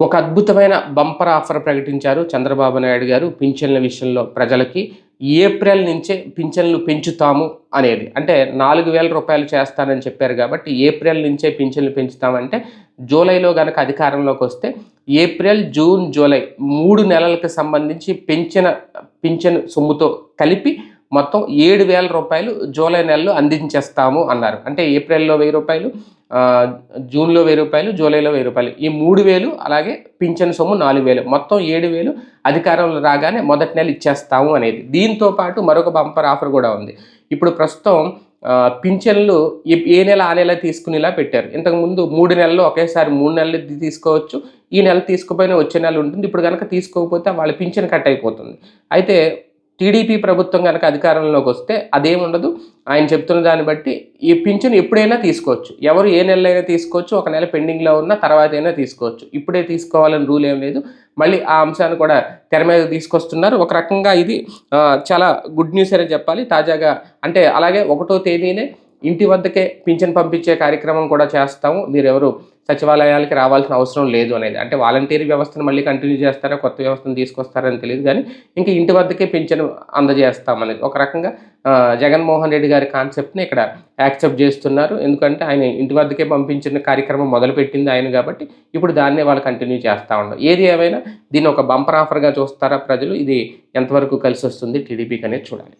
ఒక అద్భుతమైన bumper offer ప్రకటించారు చంద్రబాబు నాయుడు గారు పింఛన్ల విషయంలో ప్రజలకి. ఏప్రిల్ నుంచే పింఛన్లు పెంచుతాము అనేది. అంటే నాలుగు వేల రూపాయలు చేస్తానని చెప్పారు కాబట్టి ఏప్రిల్ నుంచే పింఛన్లు పెంచుతామంటే జూలైలో కనుక అధికారంలోకి వస్తే ఏప్రిల్ జూన్ జూలై మూడు నెలలకు సంబంధించి పెంచిన పింఛన్ సొమ్ముతో కలిపి మొత్తం ఏడు వేల రూపాయలు జూలై నెలలో అందించేస్తాము అన్నారు. అంటే ఏప్రిల్లో వెయ్యి రూపాయలు జూన్లో వెయ్యి రూపాయలు జూలైలో వెయ్యి రూపాయలు. ఈ మూడు వేలు అలాగే పింఛన్ సొమ్ము నాలుగు వేలు. మొత్తం ఏడు వేలు అధికారంలో రాగానే మొదటి నెల ఇచ్చేస్తాము అనేది. దీంతో పాటు మరొక బంపర్ ఆఫర్ కూడా ఉంది. ఇప్పుడు ప్రస్తుతం పింఛన్లు ఏ- ఏ నెల ఆ నెల తీసుకునేలా పెట్టారు. ఇంతకుముందు మూడు నెలలు ఒకేసారి మూడు నెలలు తీసుకోవచ్చు. ఈ నెల తీసుకోపోయినా వచ్చే నెల ఉంటుంది. ఇప్పుడు కనుక తీసుకోకపోతే వాళ్ళ పింఛన్ కట్ అయిపోతుంది. అయితే టీడీపీ ప్రభుత్వం కనుక అధికారంలోకి వస్తే అదేముండదు. ఆయన చెప్తున్న దాన్ని బట్టి ఈ పింఛను ఎప్పుడైనా తీసుకోవచ్చు. ఎవరు ఏ నెలైనా తీసుకోవచ్చు. ఒక నెల పెండింగ్లో ఉన్న తర్వాత అయినా తీసుకోవచ్చు. ఇప్పుడే తీసుకోవాలని రూల్ ఏం లేదు. మళ్ళీ ఆ అంశాన్ని కూడా తెర మీద తీసుకొస్తున్నారు. ఒక రకంగా ఇది చాలా గుడ్ న్యూస్ అనే చెప్పాలి. తాజాగా అంటే అలాగే ఒకటో తేదీనే ఇంటి వద్దకే పింఛన్ పంపించే కార్యక్రమం కూడా చేస్తాము. మీరు ఎవరు సచివాలయాలకి రావాల్సిన అవసరం లేదు అనేది. అంటే వాలంటీర్ వ్యవస్థను మళ్ళీ కంటిన్యూ చేస్తారా కొత్త వ్యవస్థను తీసుకొస్తారని తెలియదు కానీ ఇంకా ఇంటి వద్దకే పింఛను అందజేస్తామనేది. ఒక రకంగా జగన్మోహన్ రెడ్డి గారి కాన్సెప్ట్ని ఇక్కడ యాక్సెప్ట్ చేస్తున్నారు. ఎందుకంటే ఆయన ఇంటి వద్దకే పంపించిన కార్యక్రమం మొదలుపెట్టింది ఆయన కాబట్టి ఇప్పుడు దాన్నే వాళ్ళు కంటిన్యూ చేస్తూ ఉండవు ఏది ఏమైనా దీన్ని ఒక బంపర్ ఆఫర్గా చూస్తారా ప్రజలు? ఇది ఎంతవరకు కలిసి వస్తుంది టీడీపీకి అనేది చూడాలి.